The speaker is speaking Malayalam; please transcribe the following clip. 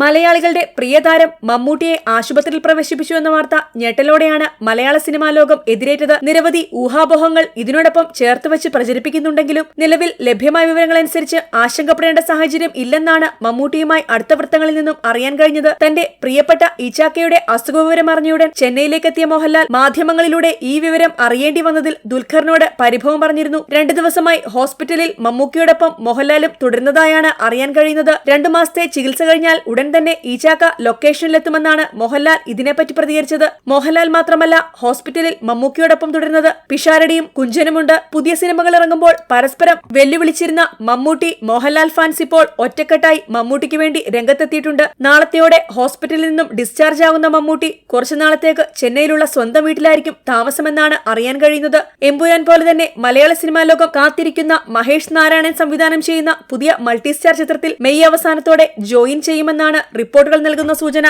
മലയാളികളുടെ പ്രിയതാരം മമ്മൂട്ടിയെ ആശുപത്രിയിൽ പ്രവേശിപ്പിച്ചു എന്ന വാർത്ത ഞെട്ടലോടെയാണ് മലയാള സിനിമാ ലോകം എതിരേറ്റത്. നിരവധി ഊഹാപോഹങ്ങൾ ഇതിനോടൊപ്പം ചേർത്തുവച്ച് പ്രചരിപ്പിക്കുന്നുണ്ടെങ്കിലും നിലവിൽ ലഭ്യമായ വിവരങ്ങളനുസരിച്ച് ആശങ്കപ്പെടേണ്ട സാഹചര്യം ഇല്ലെന്നാണ് മമ്മൂട്ടിയുമായി അടുത്ത വൃത്തങ്ങളിൽ നിന്നും അറിയാൻ കഴിഞ്ഞത്. തന്റെ പ്രിയപ്പെട്ട ഇച്ചാക്കയുടെ അസുഖവിവരം അറിഞ്ഞയുടൻ ചെന്നൈയിലേക്കെത്തിയ മോഹൻലാൽ മാധ്യമങ്ങളിലൂടെ ഈ വിവരം അറിയേണ്ടി വന്നതിൽ ദുൽഖറിനോട് പരിഭവം പറഞ്ഞിരുന്നു. രണ്ടു ദിവസമായി ഹോസ്പിറ്റലിൽ മമ്മൂക്കിയോടൊപ്പം മോഹൻലാലും തുടരുന്നതായാണ് അറിയാൻ കഴിയുന്നത്. രണ്ടു മാസത്തെ ചികിത്സ കഴിഞ്ഞാൽ ഉടൻ തന്നെ ഈചാക്ക ലൊക്കേഷനിലെത്തുമെന്നാണ് മോഹൻലാൽ ഇതിനെപ്പറ്റി പ്രതികരിച്ചത്. മോഹൻലാൽ മാത്രമല്ല ഹോസ്പിറ്റലിൽ മമ്മൂക്കിയോടൊപ്പം തുടരുന്നത്. പിഷാരടിയും കുഞ്ചനുമുണ്ട്. പുതിയ സിനിമകൾ ഇറങ്ങുമ്പോൾ പരസ്പരം വെല്ലുവിളിച്ചിരുന്ന മമ്മൂട്ടി മോഹൻലാൽ ഫാൻസ് ഇപ്പോൾ ഒറ്റക്കെട്ടായി മമ്മൂട്ടിക്ക് വേണ്ടി രംഗത്തെത്തിയിട്ടുണ്ട്. നാളത്തെയോടെ ഹോസ്പിറ്റലിൽ നിന്നും ഡിസ്ചാർജ് ആകുന്ന മമ്മൂട്ടി കുറച്ചു നാളത്തേക്ക് ചെന്നൈയിലുള്ള സ്വന്തം വീട്ടിലായിരിക്കും താമസമെന്നാണ് അറിയാൻ കഴിയുന്നത്. എമ്പുരാൻ പോലെ തന്നെ മലയാള സിനിമാ ലോകം കാത്തിരിക്കുന്ന മഹേഷ് നാരായണൻ സംവിധാനം ചെയ്യുന്ന പുതിയ മൾട്ടിസ്റ്റാർ ചിത്രത്തിൽ മെയ് അവസാനത്തോടെ ജോയിൻ ചെയ്യുമെന്നാണ് റിപ്പോർട്ടുകൾ നൽകുന്ന സൂചന.